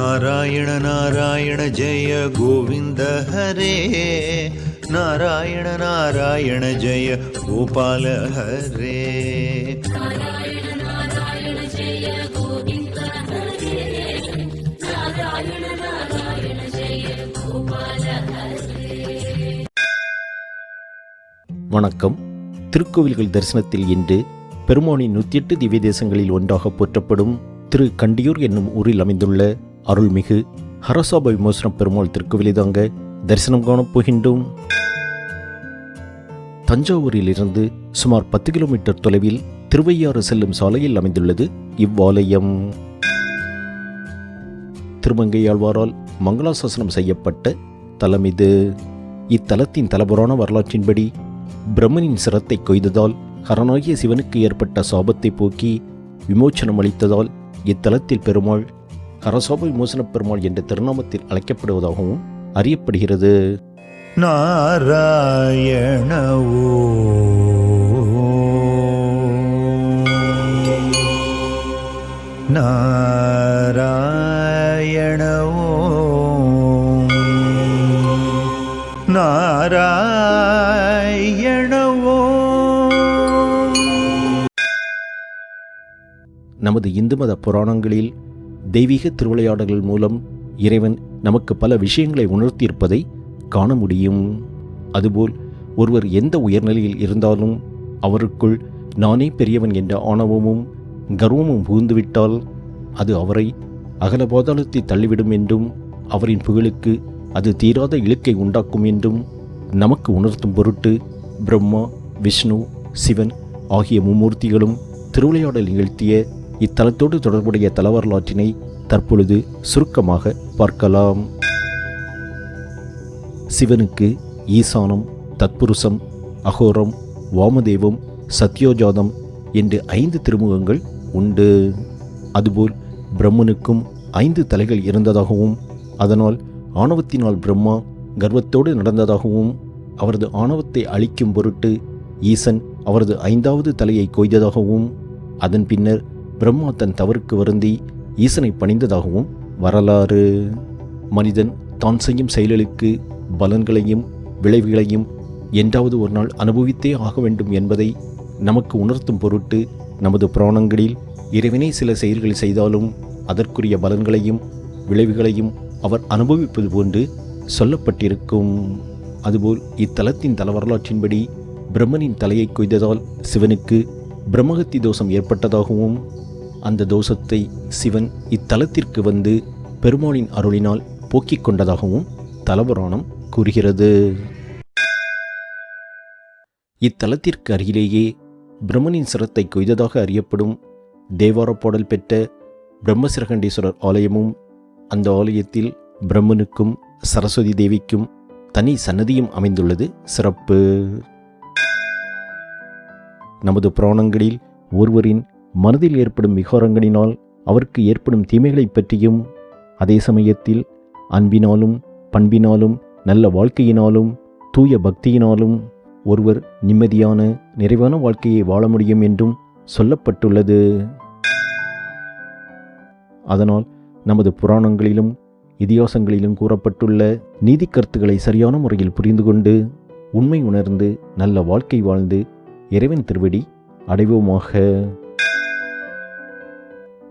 நாராயண நாராயண ஜெய கோவிந்த ஹரே நாராயண நாராயண ஜெய கோபால ஹரே வணக்கம். திருக்கோவில்கள் தரிசனத்தில் இன்று பெருமானின் நூற்றி எட்டு திவ்ய தேசங்களில் ஒன்றாக போற்றப்படும் திரு கண்டியூர் என்னும் ஊரில் அமைந்துள்ள அருள்மிகு ஹரசாப விமோசன பெருமாள் திருக்கோவிலை தாங்க தரிசனம் காணப் போகின்றோம். தஞ்சாவூரிலிருந்து சுமார் பத்து கிலோமீட்டர் தொலைவில் திருவையாறு செல்லும் சாலையில் அமைந்துள்ளது இவ்வாலயம். திருமங்கையாழ்வாரால் மங்களாசாசனம் செய்யப்பட்ட தலம் இது. இத்தலத்தின் தலபுரான வரலாற்றின்படி பிரம்மனின் சிரத்தை கொய்ததால் ஹரனாகிய சிவனுக்கு ஏற்பட்ட சாபத்தை போக்கி விமோச்சனம் அளித்ததால் இத்தலத்தில் பெருமாள் கரசோபை மோசன பெருமாள் என்ற திருநாமத்தில் அழைக்கப்படுவதாகவும் அறியப்படுகிறது. நாராயணவோ. நாராயணவோ. நாராயணவோ. நமது இந்து மத புராணங்களில் தெய்வீக திருவிளையாடல்கள் மூலம் இறைவன் நமக்கு பல விஷயங்களை உணர்த்தியிருப்பதை காண முடியும். அதுபோல் ஒருவர் எந்த உயர்நிலையில் இருந்தாலும் அவருக்குள் நானே பெரியவன் என்ற ஆணவமும் கர்வமும் புகுந்துவிட்டால் அது அவரை அகல பாதாளத்தை தள்ளிவிடும் என்றும் அவரின் புகழுக்கு அது தீராத இழுக்கை உண்டாக்கும் என்றும் நமக்கு உணர்த்தும் பொருட்டு பிரம்மா விஷ்ணு சிவன் ஆகிய மும்மூர்த்திகளும் திருவிளையாடல் நிகழ்த்திய இத்தலத்தோடு தொடர்புடைய தலவரலாற்றினை தற்பொழுது சுருக்கமாக பார்க்கலாம். சிவனுக்கு ஈசானம் தத்புருஷம் அகோரம் வாமதேவம் சத்யோஜாதம் என்று ஐந்து திருமுகங்கள் உண்டு. அதுபோல் பிரம்மனுக்கும் ஐந்து தலைகள் இருந்ததாகவும் அதனால் ஆணவத்தினால் பிரம்மா கர்வத்தோடு நடந்ததாகவும் அவரது ஆணவத்தை அழிக்கும் பொருட்டு ஈசன் அவரது ஐந்தாவது தலையை கொய்ததாகவும் அதன் பின்னர் பிரம்மா தன் தவறுக்கு வருந்தி ஈசனை பணிந்ததாகவும் வரலாறு. மனிதன் தான் செய்யும் செயல்களுக்கு பலன்களையும் விளைவுகளையும் என்றாவது ஒரு நாள் அனுபவித்தே ஆக வேண்டும் என்பதை நமக்கு உணர்த்தும் பொருட்டு நமது புராணங்களில் இறைவனே சில செயல்கள் செய்தாலும் அதற்குரிய பலன்களையும் விளைவுகளையும் அவர் அனுபவிப்பது போன்று சொல்லப்பட்டிருக்கும். அதுபோல் இத்தலத்தின் தல வரலாற்றின்படி பிரம்மனின் தலையை கொய்ததால் சிவனுக்கு பிரம்மகத்தி தோஷம் ஏற்பட்டதாகவும் அந்த தோஷத்தை சிவன் இத்தலத்திற்கு வந்து பெருமாளின் அருளினால் போக்கிக் கொண்டதாகவும் தலபுராணம் கூறுகிறது. இத்தலத்திற்கு அருகிலேயே பிரம்மனின் சிரத்தை கொய்ததாக அறியப்படும் தேவார பாடல் பெற்ற பிரம்மசிரகண்டீஸ்வரர் ஆலயமும் அந்த ஆலயத்தில் பிரம்மனுக்கும் சரஸ்வதி தேவிக்கும் தனி சன்னதியும் அமைந்துள்ளது சிறப்பு. நமது புராணங்களில் ஒருவரின் மனதில் ஏற்படும் விகாரங்களினால் அவருக்கு ஏற்படும் தீமைகளைப் பற்றியும் அதே சமயத்தில் அன்பினாலும் பண்பினாலும் நல்ல வாழ்க்கையினாலும் தூய பக்தியினாலும் ஒருவர் நிம்மதியான நிறைவான வாழ்க்கையை வாழ முடியும் என்றும் சொல்லப்பட்டுள்ளது. அதனால் நமது புராணங்களிலும் இதிகாசங்களிலும் கூறப்பட்டுள்ள நீதி கருத்துக்களை சரியான முறையில் புரிந்து கொண்டு உண்மை உணர்ந்து நல்ல வாழ்க்கை வாழ்ந்து இறைவன் திருவடி அடைவோமாக.